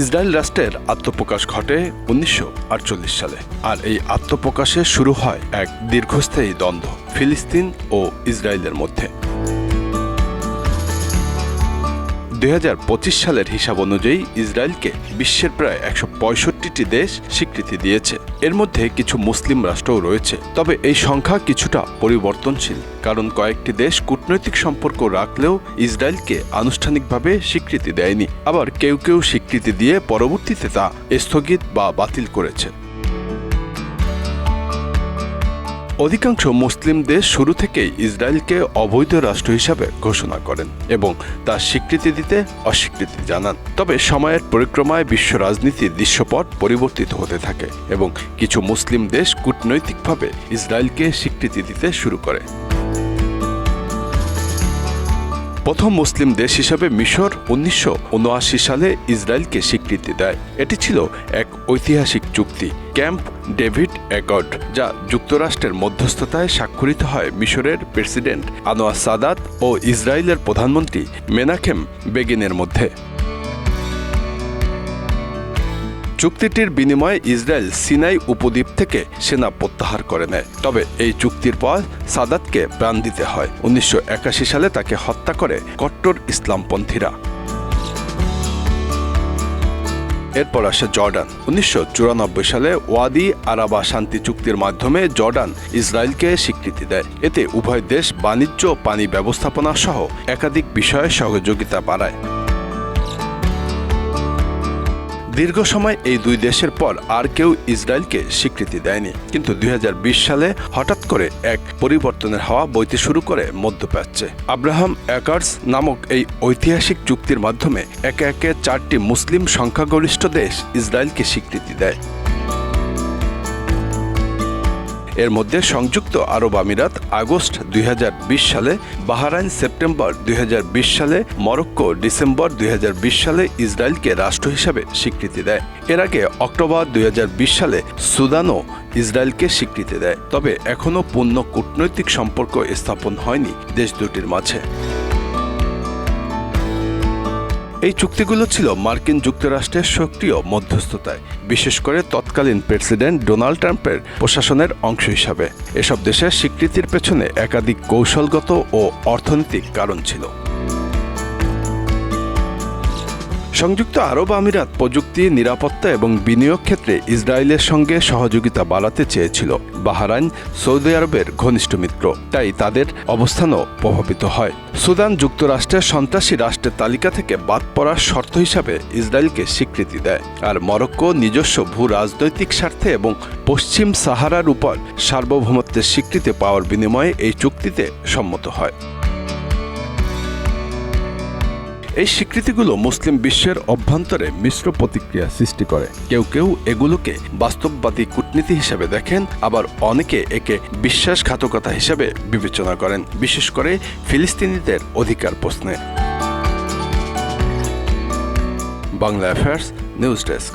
Israel রাষ্ট্রের আত্মপ্রকাশ ঘটে উনিশশো আটচল্লিশ সালে, আর এই আত্মপ্রকাশে শুরু হয় এক দীর্ঘস্থায়ী দ্বন্দ্ব ফিলিস্তিন ও ইসরায়েলের মধ্যে। দুই হাজার পঁচিশ সালের হিসাব অনুযায়ী ইসরায়েলকে বিশ্বের প্রায় একশো পঁয়ষট্টিটি দেশ স্বীকৃতি দিয়েছে। এর মধ্যে কিছু মুসলিম রাষ্ট্রও রয়েছে। তবে এই সংখ্যা কিছুটা পরিবর্তনশীল, কারণ কয়েকটি দেশ কূটনৈতিক সম্পর্ক রাখলেও ইসরায়েলকে আনুষ্ঠানিকভাবে স্বীকৃতি দেয়নি। আবার কেউ কেউ স্বীকৃতি দিয়ে পরবর্তীতে তা স্থগিত বা বাতিল করেছে। অধিকাংশ মুসলিম দেশ শুরু থেকেই ইসরায়েলকে অবৈধ রাষ্ট্র হিসাবে ঘোষণা করেন এবং তার স্বীকৃতি দিতে অস্বীকৃতি জানান। তবে সময়ের পরিক্রমায় বিশ্ব রাজনীতির দৃশ্যপট পরিবর্তিত হতে থাকে এবং কিছু মুসলিম দেশ কূটনৈতিকভাবে ইসরায়েলকে স্বীকৃতি দিতে শুরু করে। প্রথম মুসলিম দেশ হিসাবে মিশর উনিশশো উনআশি সালে ইসরায়েলকে স্বীকৃতি দেয়। এটি ছিল এক ঐতিহাসিক চুক্তি। ক্যাম্প ডেভিড অ্যাকর্ড যা যুক্তরাষ্ট্রের মধ্যস্থতায় স্বাক্ষরিত হয় মিশরের প্রেসিডেন্ট আনোয়ার সাদাত ও ইসরায়েলের প্রধানমন্ত্রী মেনাখেম বেগিনের মধ্যে। চুক্তিটির বিনিময়ে ইসরায়েল সিনাই উপদ্বীপ থেকে সেনা প্রত্যাহার করে নেয়। তবে এই চুক্তির পর সাদাতকে প্রাণ দিতে হয়। উনিশশো একাশি সালে তাকে হত্যা করে কট্টর ইসলামপন্থীরা। এরপর আসে জর্ডান। উনিশশো চুরানব্বই সালে ওয়াদি আরাবা শান্তি চুক্তির মাধ্যমে জর্ডান ইসরায়েলকে স্বীকৃতি দেয়। এতে উভয় দেশ বাণিজ্য পানি ব্যবস্থাপনা সহ একাধিক বিষয়ে সহযোগিতা বাড়ায়। দীর্ঘ সময় এই দুই দেশের পর আর কেউ ইসরায়েলকে স্বীকৃতি দেয়নি। কিন্তু দুই হাজার বিশ সালে হঠাৎ করে এক পরিবর্তনের হাওয়া বইতে শুরু করে মধ্যপ্রাচ্যে। আব্রাহাম অ্যাকার্স নামক এই ঐতিহাসিক চুক্তির মাধ্যমে একে একে চারটি মুসলিম সংখ্যাগরিষ্ঠ দেশ ইসরায়েলকে স্বীকৃতি দেয়। এর মধ্যে সংযুক্ত আরব আমিরাত আগস্ট দুই হাজার বিশ সালে, বাহারাইন সেপ্টেম্বর দুই হাজার বিশ সালে, মরক্কো ডিসেম্বর দুই হাজার বিশ সালে ইসরায়েলকে রাষ্ট্র হিসাবে স্বীকৃতি দেয়। এর আগে অক্টোবর দুই হাজার বিশ সালে সুদানও ইসরায়েলকে স্বীকৃতি দেয়। তবে এখনও পূর্ণ কূটনৈতিক সম্পর্ক স্থাপন হয়নি দেশ দুটির মাঝে। এই চুক্তিগুলো ছিল মার্কিন যুক্তরাষ্ট্রের সক্রিয় মধ্যস্থতায়, বিশেষ করে তৎকালীন প্রেসিডেন্ট ডোনাল্ড ট্রাম্পের প্রশাসনের অংশ হিসাবে। এসব দেশের স্বীকৃতির পেছনে একাধিক কৌশলগত ও অর্থনৈতিক কারণ ছিল। সংযুক্ত আরব আমিরাত প্রযুক্তি, নিরাপত্তা এবং বিনিয়োগ ক্ষেত্রে ইসরায়েলের সঙ্গে সহযোগিতা বাড়াতে চেয়েছিল। বাহারাইন, সৌদি আরবের ঘনিষ্ঠ মিত্র। তাই তাদের অবস্থানও প্রভাবিত হয়। সুদান যুক্তরাষ্ট্রের সন্ত্রাসী রাষ্ট্রের তালিকা থেকে বাদ পড়ার শর্ত হিসাবে ইসরায়েলকে স্বীকৃতি দেয়। আর মরক্কো নিজস্ব ভূ রাজনৈতিক স্বার্থে এবং পশ্চিম সাহারার উপর সার্বভৌমত্বের স্বীকৃতি পাওয়ার বিনিময়ে এই চুক্তিতে সম্মত হয়। এই স্বীকৃতিগুলো মুসলিম বিশ্বের অভ্যন্তরে মিশ্র প্রতিক্রিয়া সৃষ্টি করে। কেউ কেউ এগুলোকে বাস্তববাদী কূটনীতি হিসেবে দেখেন, আবার অনেকে একে বিশ্বাসঘাতকতা হিসেবে বিবেচনা করেন, বিশেষ করে ফিলিস্তিনিদের অধিকার প্রশ্নে। Bangla affairs, news desk.